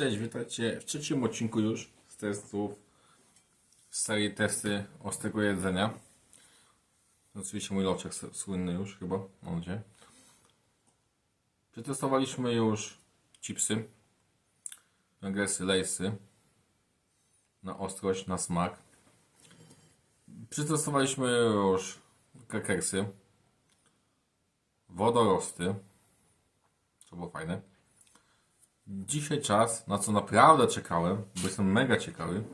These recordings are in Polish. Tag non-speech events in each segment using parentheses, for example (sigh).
Cześć, witajcie w trzecim odcinku już z testów z serii testy ostrego jedzenia. Oczywiście mój loczek słynny już chyba, mam nadzieję. Przetestowaliśmy już chipsy, węgresy, lejsy na ostrość, na smak. Przetestowaliśmy już krakersy, wodorosty, co było fajne. Dzisiaj czas, na co naprawdę czekałem, bo jestem mega ciekawy.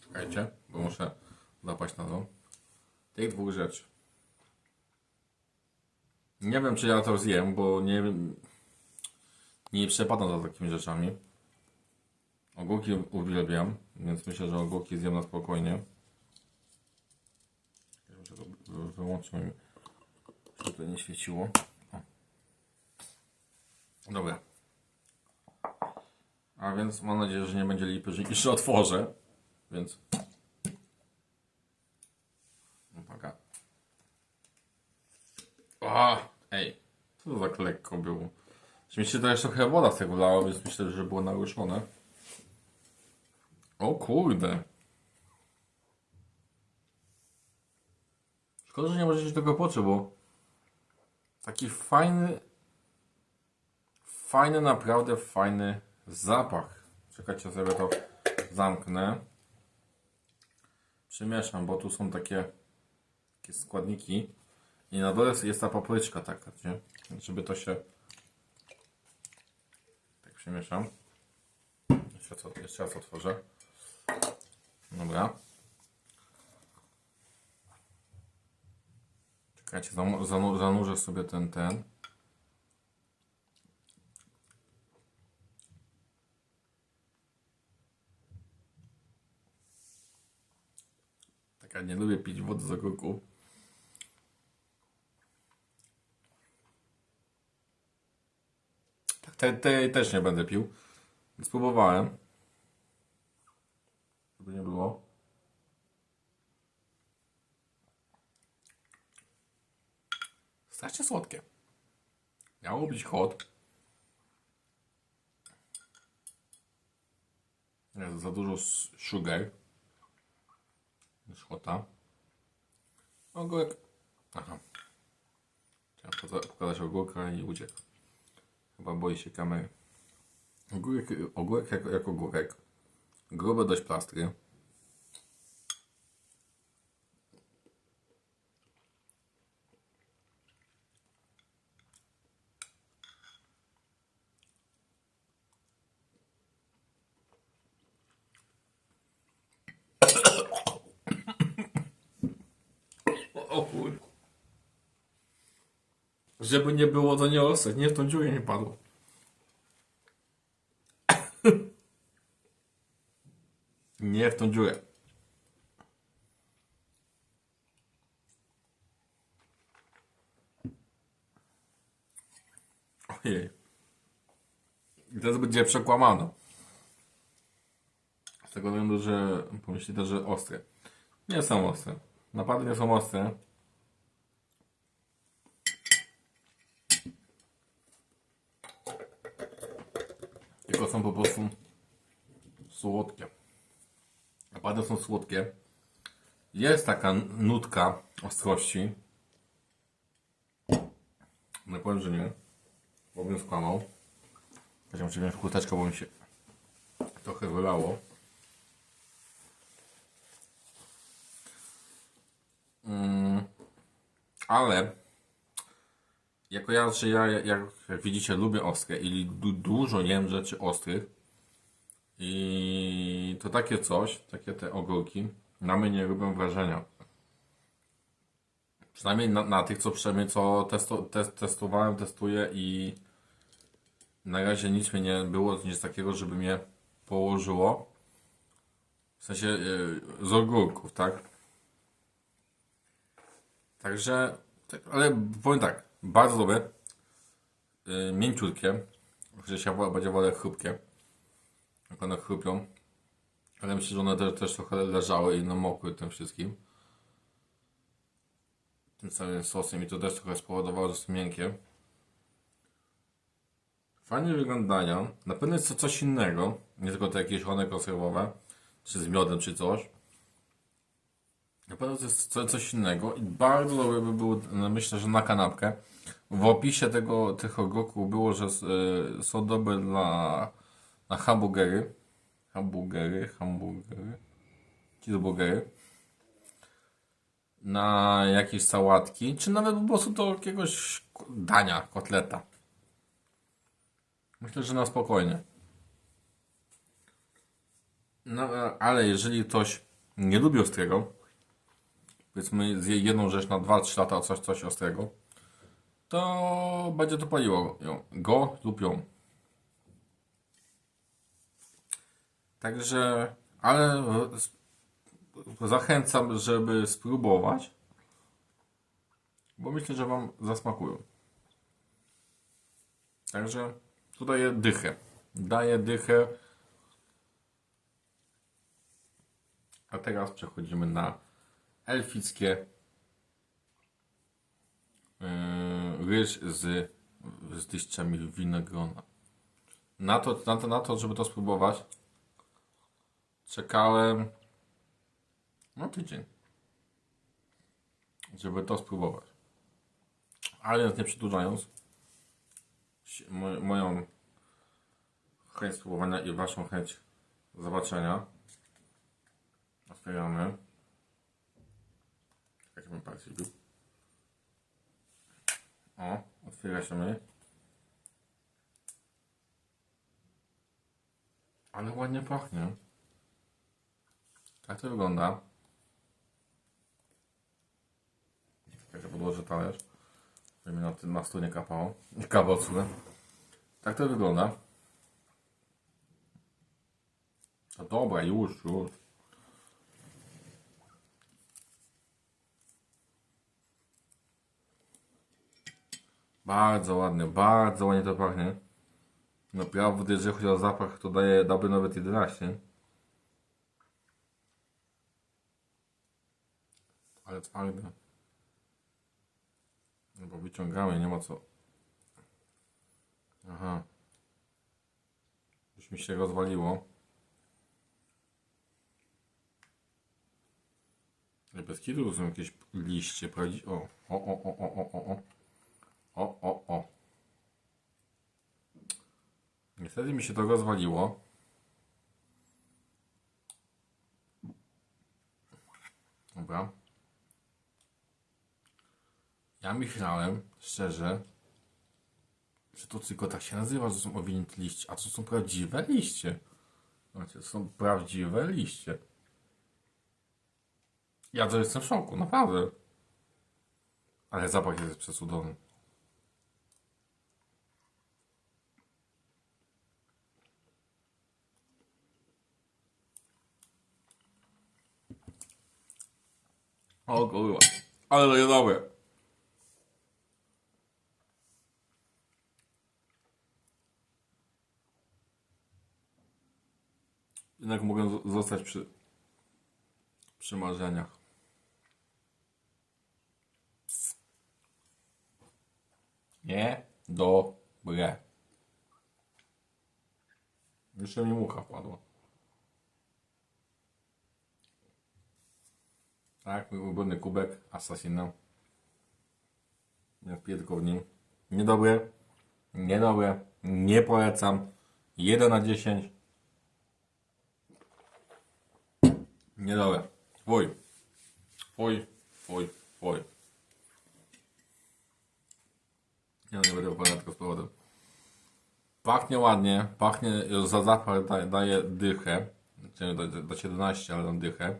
Czekajcie, bo muszę zapaść na to. Tych dwóch rzeczy. Nie wiem, czy ja to zjem, bo nie. Nie przepadam za takimi rzeczami. Ogórki uwielbiam, więc myślę, że ogórki zjem na spokojnie. Muszę to wy- wyłączyć żeby nie świeciło. O. Dobra. A więc mam nadzieję, że nie będzie lipy, że jeszcze otworzę. Więc. Uwaga. O, ej. Co to tak lekko było? Mi się też trochę woda z tego lała, więc myślę, że było naruszone. O kurde. Szkoda, że nie możecie tego poczuć, bo taki fajny, fajny, naprawdę fajny zapach. Czekajcie, sobie to zamknę. Przemieszam, bo tu są takie, takie składniki. I na dole jest ta papryczka taka, nie? Żeby to się... Tak przemieszam. Jeszcze, co, jeszcze raz otworzę. Dobra. Czekajcie, zanu- zanu- zanurzę sobie ten, ten. Tak, ja nie lubię pić wody z ogórku. Tak, tej, tej też nie będę pił. Spróbowałem. Żeby nie było. Strasznie słodkie. Miało być hot. Jest za dużo sugar. Jest hota. Ogórek. Aha. Chciałem pokazać ogórka i uciekł. Chyba boi się kamery. Ogórek, ogórek jako ogórek. Grube dość plastry. O, o kur... Żeby nie było, to nie ostać. Nie w tą dziurę nie padło. (coughs) Nie w tą dziurę. Ojej. I teraz będzie przekłamane. Z tego względu, że pomyślicie, że ostre. Nie są ostre. Naprawdę nie są ostre. Tylko są po prostu słodkie. Naprawdę są słodkie. Jest taka nutka ostrości. Nie powiem, że nie. Bo bym skłamał. Chciałem muszę wziąć chusteczkę, bo mi się trochę wylało. Mm, ale jako ja, że ja jak, widzicie lubię ostre i du, dużo jem rzeczy ostrych i to takie coś, takie te ogórki na mnie nie robią wrażenia. Przynajmniej na, na tych, co przynajmniej co testo, test, testowałem, testuję i na razie nic mnie nie było, nic takiego, żeby mnie położyło. W sensie yy, z ogórków, tak? Także, tak, ale powiem tak, bardzo dobre, yy, mięciutkie, chociaż ja bardziej wolę chrupkie, jak one chrupią, ale myślę, że one też, też trochę leżały i namokły tym wszystkim, tym całym sosem i to też trochę spowodowało, że są miękkie. fajnie wyglądają. Na pewno jest to coś innego, nie tylko te jakieś one konserwowe, czy z miodem, czy coś. Na pewno to jest co, coś innego i bardzo dobre by było, no, myślę, że na kanapkę. W opisie tego, tych ogórków było, że y, są dobre dla, na hamburgery. Hamburgery, hamburgery. Cheeseburgery. Na jakieś sałatki, czy nawet po prostu do jakiegoś dania, kotleta. Myślę, że na spokojnie. No, e, ale jeżeli ktoś nie lubi ostrego, powiedzmy jedną rzecz na 2-3 lata, coś, coś ostrego, to będzie to paliło ją, go lub ją. Także, ale zachęcam, żeby spróbować, bo myślę, że Wam zasmakują. Także tu daję dychę. Daję dychę. A teraz przechodzimy na elfickie yy, ryż z, z liśćami winogrona. Na to, na, to, na to, żeby to spróbować, czekałem no tydzień, żeby to spróbować. Ale nie przedłużając, moją chęć spróbowania i waszą chęć zobaczenia. Otwieramy. Jak bym palec zrobił. O, otwiera się my. Ale ładnie pachnie. Tak to wygląda. Jak ja podłożę talerz, żeby mi na tym na stół nie kapało. (laughs) Nie cudem. Tak to wygląda. No dobra, już, już. Bardzo ładnie, bardzo ładnie to pachnie. Naprawdę, jeżeli chodzi o zapach, to daje, dałby nawet 11. Ale twarde. No bo wyciągamy, nie ma co. Aha. Już mi się rozwaliło. Bez kitu są jakieś liście, prawdziwe. O, o, o, o, o, o, o, o. O, o. Niestety mi się to rozwaliło. Dobra. Ja myślałem, szczerze, że to tylko tak się nazywa, że są owinięte liście, a to są prawdziwe liście. Znaczy, to są prawdziwe liście. Ja to jestem w szoku, naprawdę. Ale zapach jest przecudowny. O kurwa. Ale jest dobre. Jednak mogę zo- zostać przy, przy marzeniach. Nie dobre. Jeszcze mi mucha wpadła. Tak, mój ulubiony kubek Assassina. Ja w nim. Niedobre. Niedobre. Nie polecam. 1 na 10. Niedobre. Fuj. Fuj, fuj, fuj. No, nie będę opowiadał tylko z powodem. Pachnie ładnie. Pachnie, za zapach daje, daje dychę. Znaczy, Da, da 17, ale dam dychę.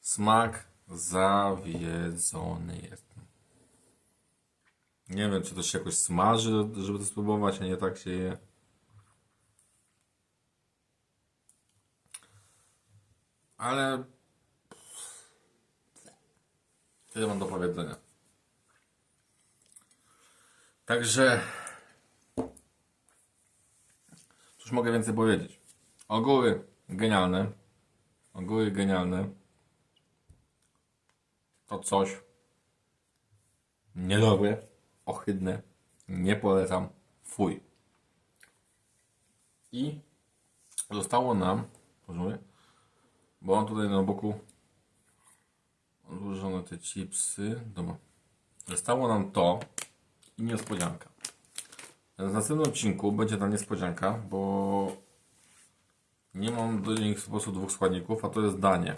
Smak zawiedzony jest. Nie wiem, czy to się jakoś smaży, żeby to spróbować, a nie tak się je. Ale tyle mam do powiedzenia. Także cóż mogę więcej powiedzieć? Ogóry genialne. Ogóry genialne. To coś niedobre, ohydne, nie polecam, fuj. I zostało nam, bo mam tutaj na boku odłożone te chipsy. Dobra. Zostało nam to i niespodzianka. W następnym odcinku będzie ta niespodzianka, bo nie mam do nich po prostu dwóch składników, a to jest danie.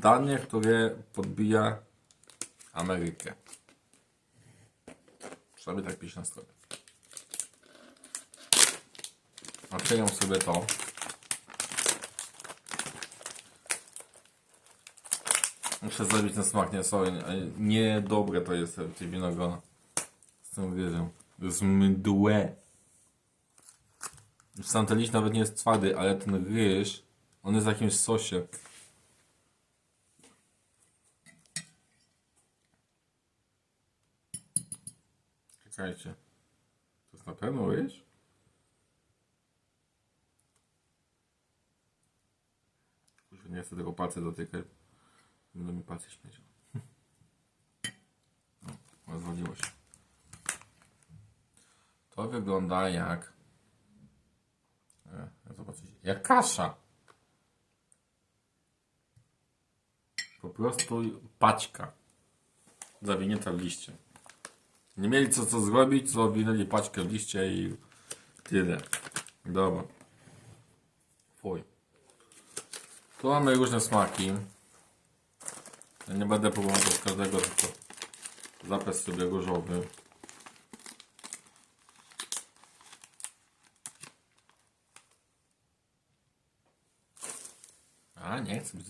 Danie, które podbija Amerykę. Przynajmniej tak pisze na stronie. Otwieram sobie to. Muszę zrobić ten smak, nie, sorry, nie- niedobre to jest te winogrona. Z tym wierzę. Jest mdłe. Sam ten liść nawet nie jest twardy, ale ten ryż, on jest w jakimś sosie. Czekajcie. To jest na pewno ryż? Kurczę, nie chcę tego palce dotykać. Będą mi palce śmiecią. (laughs) No, rozwaliło się. To wygląda jak... E, zobaczycie. Jak kasza. Po prostu paćka. Zawinięta w liście. Nie mieli co, co zrobić, co winęli paćkę w liście i tyle. Dobra. Fuj. Tu mamy różne smaki. Ja nie będę próbował z każdego, tylko zapis sobie różowy. A, nie chcę być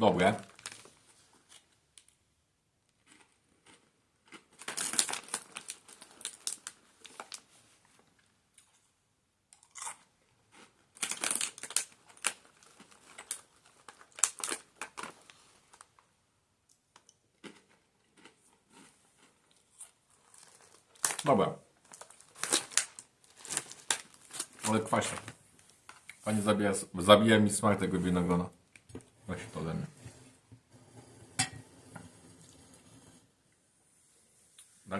Dobre. Dobra. Ale kwaśne. Pani zabija, zabija mi smak tego winogrona. Właśnie to ode mnie.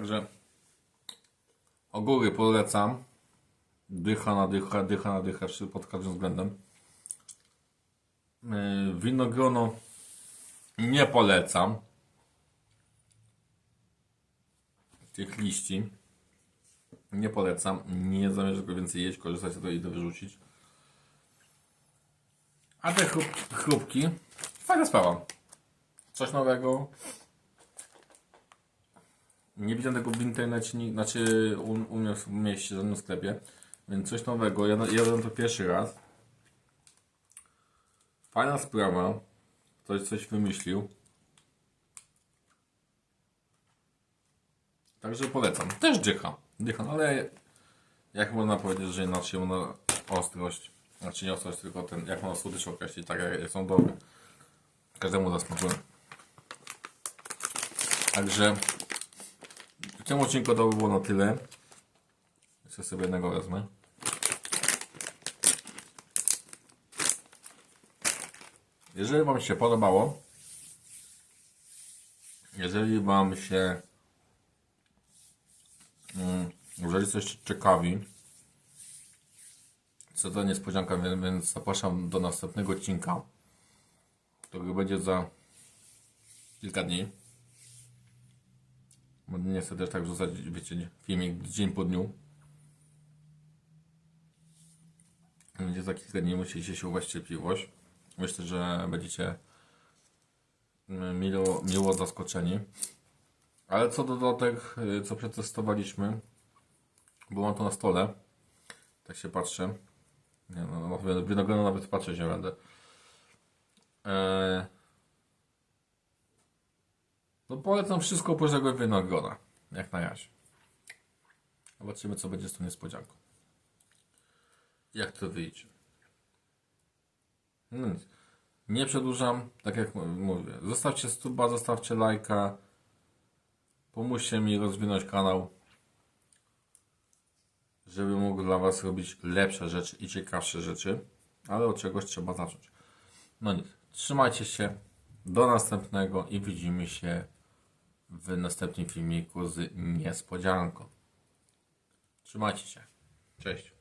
Także ogóry polecam. Dycha na dycha, dycha na dycha pod każdym względem. Yy, Winogrono nie polecam. Tych liści. Nie polecam. Nie zamierzam go więcej jeść, korzystać z tego i idę wyrzucić. A te chrup, chrupki, fajna sprawa. Coś nowego. Nie widziałem tego w internecie, znaczy u, u mnie w mieście, w żadnym sklepie. Więc coś nowego. Ja jadłem to pierwszy raz. Fajna sprawa. Ktoś coś wymyślił. Także polecam. Też dycha. Dycha, no ale jak można powiedzieć, że inaczej ona ostrość. Znaczy nie ostrość, tylko ten, jak można słodycz określić, tak jak są dobre. Każdemu zasmakuje. Także tym odcinku to by było na tyle. Jeszcze sobie jednego wezmę. Jeżeli Wam się podobało, jeżeli Wam się mm, jeżeli coś ciekawi, co to niespodzianka, więc, zapraszam do następnego odcinka, który będzie za kilka dni. Bo nie chcę też tak wrzucać, wiecie, filmik dzień po dniu. Będzie za kilka dni, musicie się uwać cierpliwość. Myślę, że będziecie mm, miło, miło zaskoczeni. Ale co do dodatek, y, co przetestowaliśmy, mam to na stole, tak się patrzę. Nie no, no winogrona nawet patrzeć nie będę. Eee, no polecam wszystko oprócz tego winogrona, jak na razie. Zobaczymy co będzie z tą niespodzianką. Jak to wyjdzie. No nic. Nie przedłużam, tak jak mówię. Zostawcie stuba, zostawcie lajka. Pomóżcie mi rozwinąć kanał. żeby mógł dla Was robić lepsze rzeczy i ciekawsze rzeczy, ale od czegoś trzeba zacząć. No nic, trzymajcie się, do następnego i widzimy się w następnym filmiku z niespodzianką. Trzymajcie się. Cześć.